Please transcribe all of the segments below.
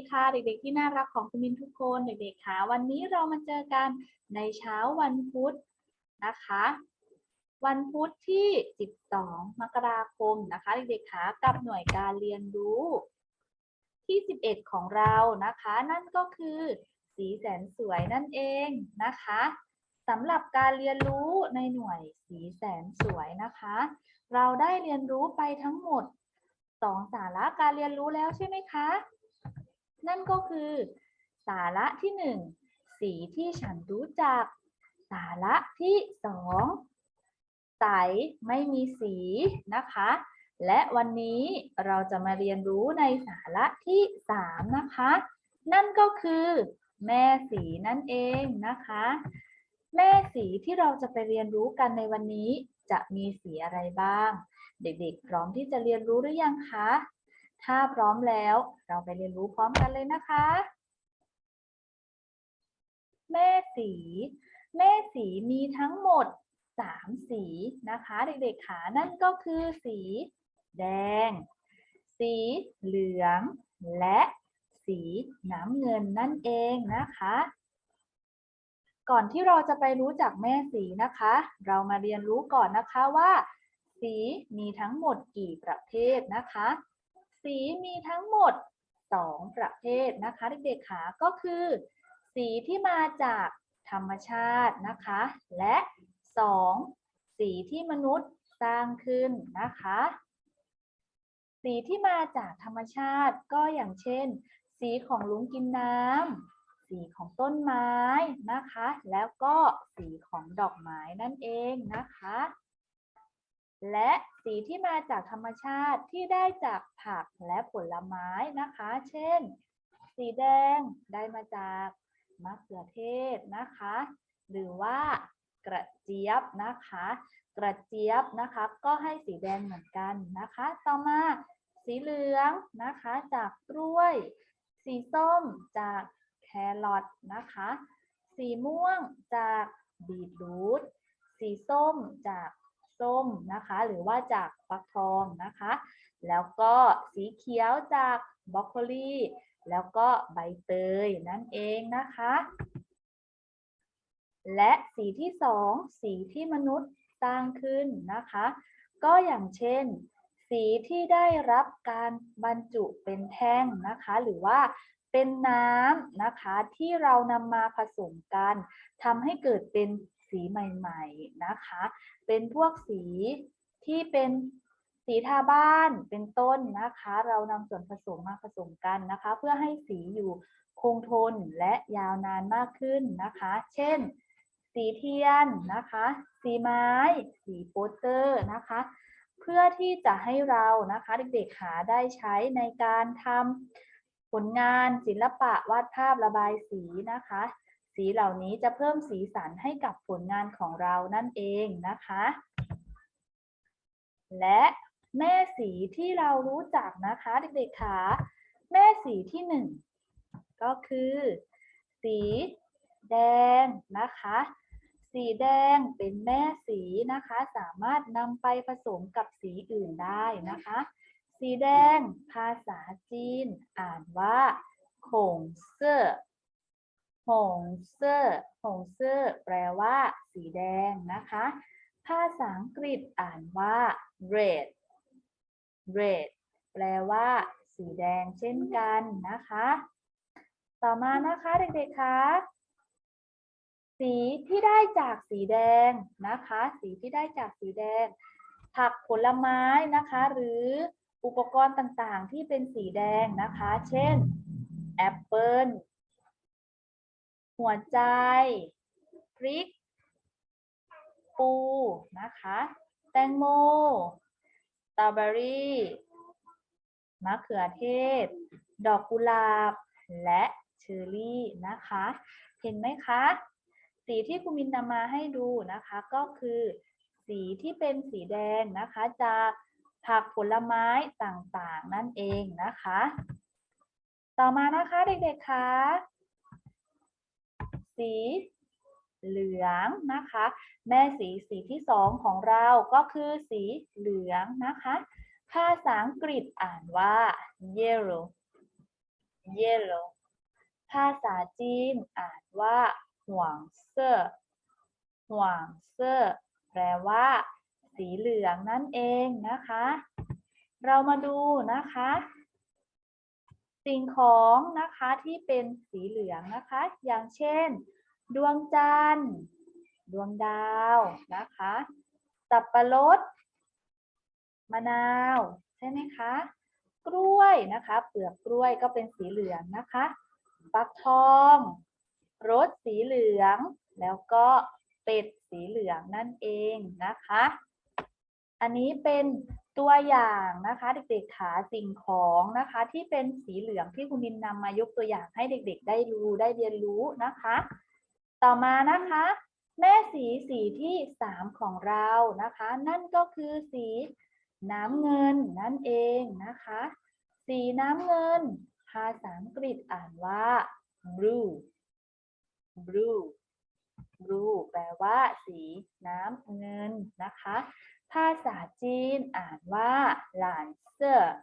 ดีค่ะเด็กๆ ที่น่ารักของคุณมินทุกคนเด็กๆค่ะวันนี้เรามาเจอกันในเช้าวันพุธนะคะ วันพุธที่ 12 มกราคมนะคะเด็กๆค่ะกับหน่วยการเรียนรู้ที่ 11 ของเรานะคะ นั่นก็คือสีแสนสวยนั่นเองนะคะสำหรับการเรียนรู้ในหน่วยสีแสนสวยนะคะ เราได้เรียนรู้ไปทั้งหมดสองสาระการเรียนรู้แล้วใช่ไหมคะ นั่นก็คือ สาระที่หนึ่งสีที่ฉันรู้จัก สาระที่สองใสไม่มีสีนะคะ และวันนี้เราจะมาเรียนรู้ในสาระที่สามนะคะ นั่นก็คือ แม่สีนั่นเองนะคะ แม่สีที่เราจะไปเรียนรู้กันในวันนี้จะมีสีอะไรบ้าง เด็กๆ พร้อมที่จะเรียนรู้หรือยังคะ ถ้าพร้อมแล้ว เราไปเรียนรู้พร้อมกันเลยนะคะ แม่สี แม่สีมีทั้งหมดสามสีนะคะ เด็กๆขานั่นก็คือสี แดง สีเหลือง และสีน้ำเงินนั่นเองนะคะก่อนที่เราจะไปรู้จักแม่สีนะคะ เรามาเรียนรู้ก่อนนะคะว่า สีมีทั้งหมดกี่ประเภทนะคะ สีมีทั้งหมด 2 ประเภทนะคะเด็กๆขาก็คือ สีที่มาจากธรรมชาตินะคะ และ 2. สีที่มนุษย์สร้างขึ้นนะคะ สีที่มาจากธรรมชาติก็อย่างเช่น สีของลุงกินน้ำสีของต้นไม้นะคะ แล้วก็สีของดอกไม้นั่นเองนะคะ และสีที่มาจากธรรมชาติที่ได้จากผักและผลไม้นะคะ เช่น สีแดงได้มาจากมะเขือเทศนะคะ หรือว่ากระเจี๊ยบนะคะ กระเจี๊ยบนะคะก็ให้สีแดงเหมือนกันนะคะ ต่อมาสีเหลืองนะคะจากกล้วย สีส้มจากแครอทนะคะ สีม่วงจากบีทรูทสีส้มจาก ส้มนะคะหรือว่าจากฟักทองนะคะ แล้วก็สีเขียวจากบรอกโคลีแล้วก็ใบเตยนั่นเองนะคะ และสีที่สองสีที่มนุษย์สร้างขึ้นนะคะ ก็อย่างเช่น สีที่ได้รับการบรรจุเป็นแท่งนะคะ หรือว่า เป็นน้ำนะคะที่เรานำมาผสมกันทำให้เกิดเป็นสีใหม่ๆนะคะ เป็นพวกสีที่เป็นสีทาบ้านเป็นต้นนะคะ เรานำส่วนผสมมาผสมกันนะคะ เพื่อให้สีอยู่คงทนและยาวนานมากขึ้นนะคะ เช่น สีเทียนนะคะ สีไม้ สีโปสเตอร์นะคะ เพื่อที่จะให้เรานะคะเด็กๆหาได้ใช้ในการทำ ผลงานศิลปะวาดภาพระบายสีนะคะ สีเหล่านี้จะเพิ่มสีสันให้กับผลงานของเรานั่นเองนะคะ และแม่สีที่เรารู้จักนะคะเด็กๆคะแม่สีที่หนึ่งก็คือ สีแดงนะคะ สีแดงเป็นแม่สีนะคะ สามารถนำไปผสมกับสีอื่นได้นะคะ สีแดง ภาษาจีน อ่านว่าหงเสื้อหงเสื้อหงเสื้อแปลว่า สีแดงนะคะ ภาษาอังกฤษอ่านว่า red red แปลว่า สีแดงเช่นกันนะคะ ต่อมานะคะเด็กๆคะสีที่ได้จากสีแดงนะคะ สีที่ได้จากสีแดง ผักผลไม้นะคะ หรือ อุปกรณ์ต่างๆ ที่เป็นสีแดงนะคะ เช่นแอปเปิลหัวใจ พริก ปูนะคะ แตงโมสตรอเบอรี่มะเขือเทศ ดอกกุหลาบ และเชอร์รี่นะคะ เห็นไหมคะ สีที่คุณมินนำมาให้ดูนะคะ ก็คือ สีที่เป็นสีแดงนะคะ จาก ผักผลไม้ต่างๆ นั่นเองนะคะ ต่อมานะคะเด็กๆคะสีเหลืองนะคะ แม่สีสีที่สองของเราก็คือสีเหลืองนะคะภาษาอังกฤษอ่านว่า yellow yellow ภาษาจีนอ่านว่าห่วงเสื้อห่วงเสื้อแปลว่า สีเหลืองนั่นเองนะคะ เรามาดูนะคะ สิ่งของนะคะที่เป็นสีเหลืองนะคะ อย่างเช่น ดวงจันทร์ดวงดาวนะคะ สับปะรด มะนาว ใช่ไหมคะ กล้วยนะคะ เปลือกกล้วยก็เป็นสีเหลืองนะคะฟักทองรสสีเหลือง แล้วก็เป็ดสีเหลืองนั่นเองนะคะ อันนี้เป็นตัวอย่างนะคะ เด็กๆขาสิ่งของนะคะ ที่เป็นสีเหลืองที่คุณนินนำมายกตัวอย่างให้เด็กๆ ได้รู้ได้เรียนรู้นะคะ ต่อมานะคะ แม่สีสีที่สามของเรานะคะ นั่นก็คือสีน้ำเงินนั่นเองนะคะ สีน้ำเงิน ภาษาอังกฤษอ่านว่า blue blue blue แปลว่าสีน้ำเงินนะคะ ภาษาจีนอ่านว่าหลานเซอร์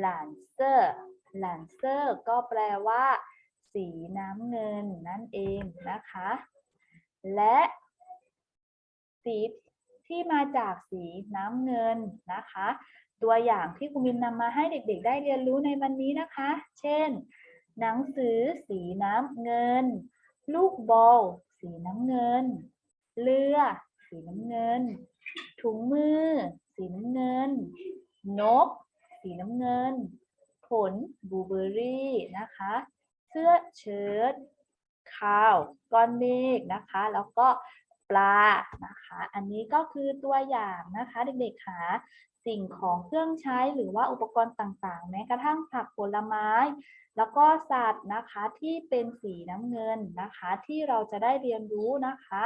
หลานเซอร์หลานเซอร์ก็แปลว่า สีน้ำเงินนั่นเองนะคะ และสีที่มาจากสีน้ำเงินนะคะ ตัวอย่างที่คุณมินนำมาให้เด็กๆ ได้เรียนรู้ในวันนี้นะคะ เช่น หนังสือสีน้ำเงิน ลูกบอลสีน้ำเงิน เรือ สีน้ำเงิน ถุงมือ สีน้ำเงิน นก สีน้ำเงิน ผลบลูเบอร์รี่นะคะ เสื้อเชิ้ตข้าว ก้อนเมฆนะคะ แล้วก็ปลานะคะ อันนี้ก็คือตัวอย่างนะคะ เด็กๆค่ะสิ่งของเครื่องใช้หรือว่าอุปกรณ์ต่างๆ แม้กระทั่งผักผลไม้ แล้วก็สัตว์นะคะที่เป็นสีน้ำเงินนะคะ ที่เราจะได้เรียนรู้นะคะ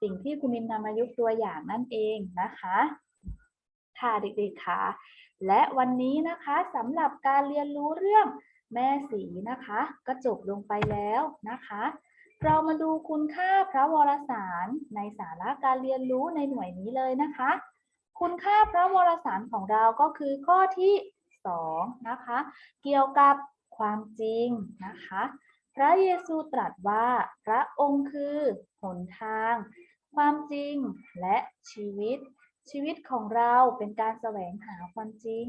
สิ่งที่คุณมินนำมายกตัวอย่างนั่นเองนะคะ ค่ะเด็กๆค่ะและวันนี้นะคะสำหรับการเรียนรู้เรื่องแม่สีนะคะก็จบลงไปแล้วนะคะ เรามาดูคุณค่าพระวรสารในสาระการเรียนรู้ในหน่วยนี้เลยนะคะ คุณค่าพระวรสารของเราก็คือข้อที่สองนะคะเกี่ยวกับความจริงนะคะ พระเยซูตรัสว่าพระองค์คือหนทาง ความจริงและชีวิต ชีวิตของเราเป็นการแสวงหาความจริง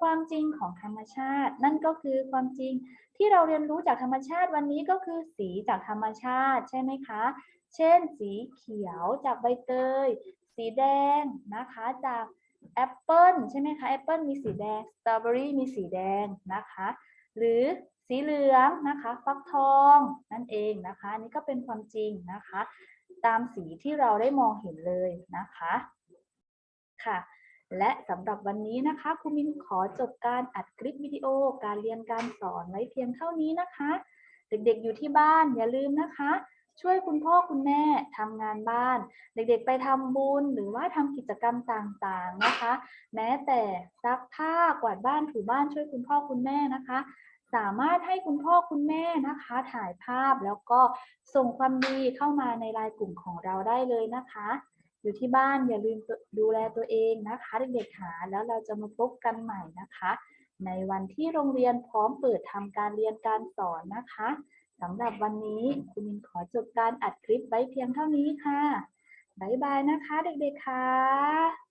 ความจริงของธรรมชาติ นั่นก็คือความจริงที่เราเรียนรู้จากธรรมชาติวันนี้ก็คือสีจากธรรมชาติใช่ไหมคะ เช่น สีเขียวจากใบเตย สีแดงนะคะจากแอปเปิลใช่ไหมคะแอปเปิลมีสีแดงสตรอเบอรี่มีสีแดงนะคะ หรือสีเหลืองนะคะ ฟักทองนั่นเองนะคะนี่ก็เป็นความจริงนะคะ ตามสีที่เราได้มองเห็นเลยนะคะค่ะ และสำหรับวันนี้นะคะครูมินขอจบการอัดคลิปวิดีโอ การเรียนการสอนไว้เพียงเท่านี้นะคะ เด็กๆอยู่ที่บ้านอย่าลืมนะคะ ช่วยคุณพ่อคุณแม่ทำงานบ้าน เด็กๆไปทำบุญหรือว่าทำกิจกรรมต่างๆนะคะ แม้แต่ซักผ้ากวาดบ้านถูบ้านช่วยคุณพ่อคุณแม่นะคะ สามารถให้คุณพ่อคุณแม่นะคะ ถ่ายภาพแล้วก็ส่งความดีเข้ามาในไลน์กลุ่มของเราได้เลยนะคะ อยู่ที่บ้านอย่าลืมดูแลตัวเองนะคะเด็กๆค่ะแล้วเราจะมาพบกันใหม่นะคะ ในวันที่โรงเรียนพร้อมเปิดทำการเรียนการสอนนะคะสำหรับวันนี้คุณมินขอจบการอัดคลิปไว้เพียงเท่านี้ค่ะบ๊ายบายนะคะ เด็กๆค่ะ